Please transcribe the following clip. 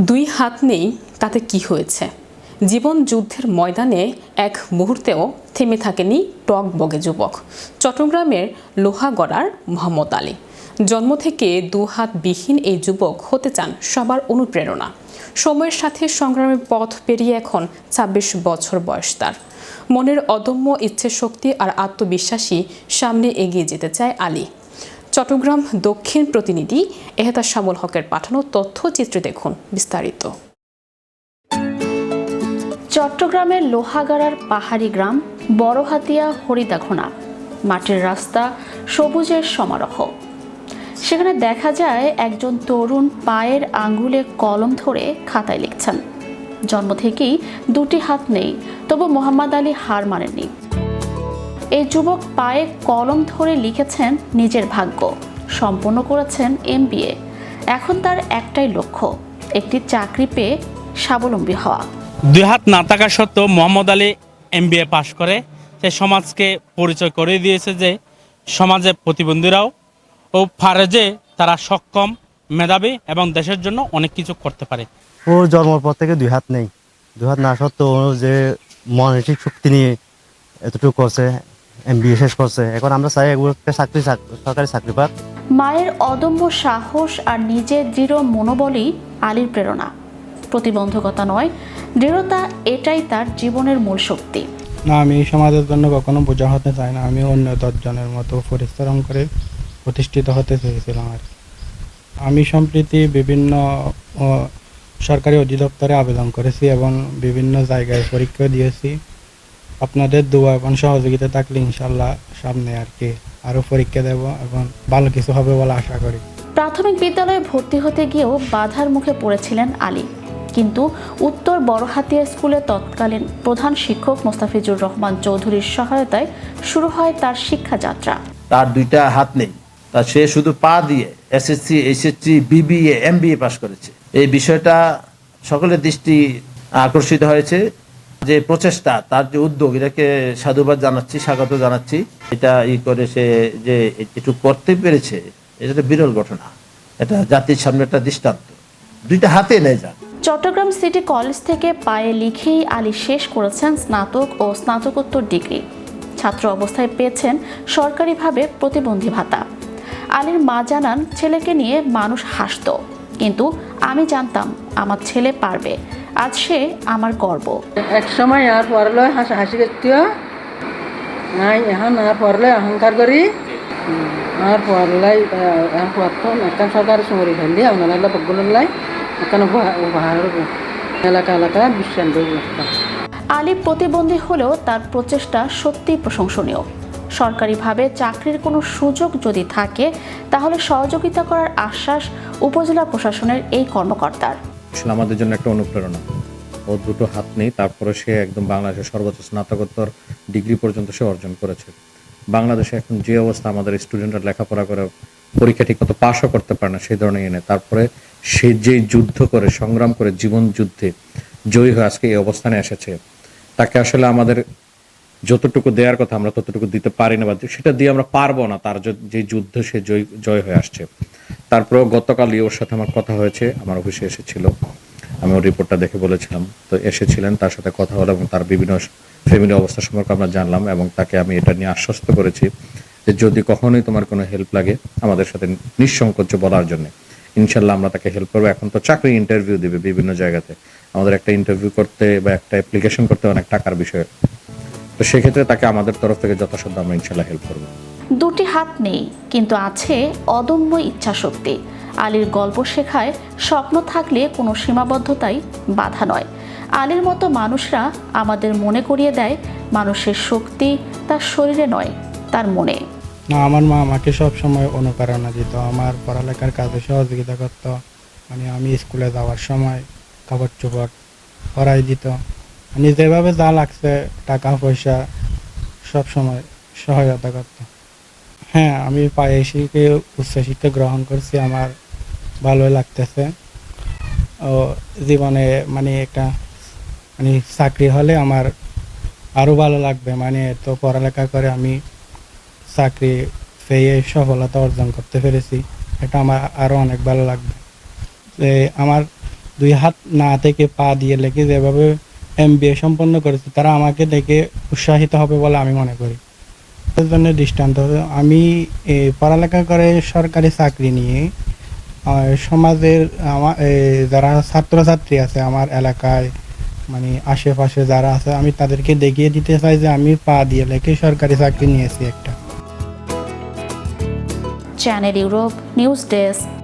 দুই হাত নেই, তাতে কি হয়েছে? জীবন যুদ্ধের ময়দানে এক মুহূর্তেও থেমে থাকেনি টক বগে যুবক। চট্টগ্রামের লোহাগড়ার মোহাম্মদ আলী। জন্ম থেকে দু হাত বিহীন এই যুবক হতে চান সবার অনুপ্রেরণা। সময়ের সাথে সংগ্রামের পথ পেরিয়ে এখন ছাব্বিশ বছর বয়স তার। মনের অদম্য ইচ্ছে শক্তি আর আত্মবিশ্বাসী সামনে এগিয়ে যেতে চায় আলী। চট্টগ্রাম দক্ষিণ প্রতিনিধি এহেতা শামুল হকের পাঠানো তথ্যচিত্রে দেখুন বিস্তারিত। চট্টগ্রামের লোহাগাড়ার পাহাড়ি গ্রাম বড়হাতিয়া হরিদাঘোনা মাটির রাস্তা সবুজের সমারোহ। সেখানে দেখা যায় একজন তরুণ পায়ের আঙ্গুলে কলম ধরে খাতায় লিখছেন, জন্ম থেকেই দুটি হাত নেই, তবু মোহাম্মদ আলী হার মানেননি। এই যুবক পায়ে কলম ধরে লিখেছেন নিজের ভাগ্য। সম্পন্ন করেছেন এমবিএ। এখন তার একটাই লক্ষ্য একটি চাকরি পেয়ে স্বাবলম্বী হওয়া। দুই হাত না থাকা সত্ত্বেও মোহাম্মদ আলী এম পাশ করে। সে সমাজকে পরিচয় করে দিয়েছে যে সমাজে প্রতিবন্ধীরাও ও যে তারা সক্ষম মেধাবী এবং দেশের জন্য অনেক কিছু করতে পারে। ওর জন্মের পর থেকে দুই হাত নেই। দুই হাত না সত্ত্বেও ও যে মানসিক শক্তি নিয়ে এতটুকু করছে এম শেষ করছে। এখন আমরা চাই এগুলোকে চাকরি সরকারি চাকরি পাক। মায়ের অদম্য সাহস আর নিজের দৃঢ় মনোবলই আলীর প্রেরণা। প্রতিবন্ধকতা নয় দৃঢ়তা এটাই তার জীবনের মূল শক্তি। না আমি এই সমাজের জন্য কখনো বোঝা হতে চাই না। আমি অন্য দশজনের মতো পরিশ্রম করে প্রতিষ্ঠিত হতে চেয়েছিলাম আর আমি সম্প্রতি বিভিন্ন সরকারি অধিদপ্তরে আবেদন করেছি এবং বিভিন্ন জায়গায় পরীক্ষা দিয়েছি। আপনাদের দোয়া এবং সহযোগিতা থাকলে ইনশাল্লাহ সামনে আর কি আরও পরীক্ষা দেব এবং ভালো কিছু হবে বলে আশা করি। প্রাথমিক বিদ্যালয়ে ভর্তি হতে গিয়েও বাধার মুখে পড়েছিলেন আলী। কিন্তু উত্তর বড়হাতিয়া স্কুলে তৎকালীন প্রধান শিক্ষক মোস্তাফিজুর রহমান চৌধুরীর সহায়তায় শুরু হয় তার শিক্ষাযাত্রা। তার দুইটা হাত নেই। তা সে শুধু পা দিয়ে এসএসসি এইচএসসি বিবিএ এমবিএ পাশ করেছে। এই বিষয়টা সকলের দৃষ্টি আকর্ষিত হয়েছে। যে প্রচেষ্টা, তার যে উদ্যোগ, এটাকে সাধুবাদ জানাচ্ছি, স্বাগত জানাচ্ছি। এটা ই করে সে যে একটু করতে পেরেছে, এটা বিরল ঘটনা। এটা জাতির সামনে একটা দৃষ্টান্ত। দুইটা হাতে নেই যান চট্টগ্রাম সিটি কলেজ থেকে পায়ে লিখেই আলী শেষ করেছেন স্নাতক ও স্নাতকোত্তর ডিগ্রি। ছাত্র অবস্থায় পেয়েছেন সরকারিভাবে প্রতিবন্ধী ভাতা। আলীর মা জানান, ছেলেকে নিয়ে মানুষ হাসতো, কিন্তু আমি জানতাম আমার ছেলে পারবে। আজ সে আমার গর্ব। এক সময় আর পড়লে হাসি হাসি করতেও। নাই এখন আর পড়লে অহংকার করি। আর পড়লাই আর একখান সরকার সুমরি ফেললি আপনার বগুলাই একখান উপহার এলাকা এলাকা বিশ্বাস প্রতিবন্ধী হলেও তার প্রচেষ্টা সত্যিই প্রশংসনীয়। সরকারিভাবে চাকরির কোনো সুযোগ যদি থাকে তাহলে সহযোগিতা করার আশ্বাস উপজেলা প্রশাসনের এই কর্মকর্তার। আসলে আমাদের জন্য একটা অনুপ্রেরণা। ও দুটো হাত নেই, তারপরে সে একদম বাংলাদেশের সর্বোচ্চ স্নাতকোত্তর ডিগ্রি পর্যন্ত সে অর্জন করেছে। বাংলাদেশে এখন যে অবস্থা আমাদের স্টুডেন্টরা লেখাপড়া করে, পরীক্ষা ঠিকমতো পাশও করতে পারে না, সেই ধরনের এনে। তারপরে সে যে যুদ্ধ করে, সংগ্রাম করে, জীবন যুদ্ধে জয়ী হয়ে আজকে এই অবস্থানে এসেছে, তাকে আসলে আমাদের যতটুকু দেওয়ার কথা আমরা ততটুকু দিতে পারি না বা সেটা দিয়ে আমরা পারব না, তার যে যুদ্ধ সে জয় জয় হয়ে আসছে। তারপরেও গতকালই ওর সাথে আমার কথা হয়েছে, আমার অফিসে এসেছিল। আমি ওর রিপোর্টটা দেখে বলেছিলাম, তো এসেছিলেন, তার সাথে কথা হলো এবং তার বিভিন্ন ফ্যামিলি অবস্থা সম্পর্কে আমরা জানলাম এবং তাকে আমি এটা নিয়ে আশ্বস্ত করেছি যে যদি কখনোই তোমার কোনো হেল্প লাগে আমাদের সাথে নিঃসংকোচ বলার জন্য। ইনশাল্লাহ আমরা তাকে হেল্প করব। এখন তো চাকরি ইন্টারভিউ দিবে বিভিন্ন জায়গাতে। আমাদের একটা ইন্টারভিউ করতে বা একটা অ্যাপ্লিকেশন করতে অনেক টাকার বিষয়। তো সেক্ষেত্রে তাকে আমাদের তরফ থেকে যথাসাধ্য আমরা ইনশাল্লাহ হেল্প করব। দুটি হাত নেই, কিন্তু আছে অদম্য ইচ্ছাশক্তি। আলীর গল্প শেখায় স্বপ্ন থাকলে কোনো সীমাবদ্ধতাই বাধা নয়। আলীর মতো মানুষরা আমাদের মনে করিয়ে দেয়, মানুষের শক্তি তার শরীরে নয়, তার মনে। না, আমার মা আমাকে সব সময় অনুপ্রেরণা দিত। আমার পড়ালেখার কাজে সহযোগিতা করত। মানে আমি স্কুলে যাওয়ার সময় কাপড় চোপড় পরাই দিত। মানে যেভাবে যা লাগছে, টাকা, পয়সা সব সময় সহায়তা করত। হ্যাঁ আমি পায়ে শিখে উচ্চশিক্ষা গ্রহণ করছি, আমার ভালোই লাগতেছে। ও জীবনে মানে একটা মানে চাকরি হলে আমার আরও ভালো লাগবে মানে তো পড়ালেখা করে আমি চাকরি পেয়ে সফলতা অর্জন করতে পেরেছি, এটা আমার আরও অনেক ভালো লাগবে। যে আমার দুই হাত না থেকে পা দিয়ে লেগে যেভাবে এম বি এ সম্পন্ন করেছে, তারা আমাকে দেখে উৎসাহিত হবে বলে আমি মনে করি। জন্য দৃষ্টান্ত। আমি পড়ালেখা করে সরকারি চাকরি নিয়ে সমাজের আমার যারা ছাত্রছাত্রী আছে আমার এলাকায় মানে আশেপাশে যারা আছে, আমি তাদেরকে দেখিয়ে দিতে চাই যে আমি পা দিয়ে লেখে সরকারি চাকরি নিয়েছি একটা। Channel Europe news desk.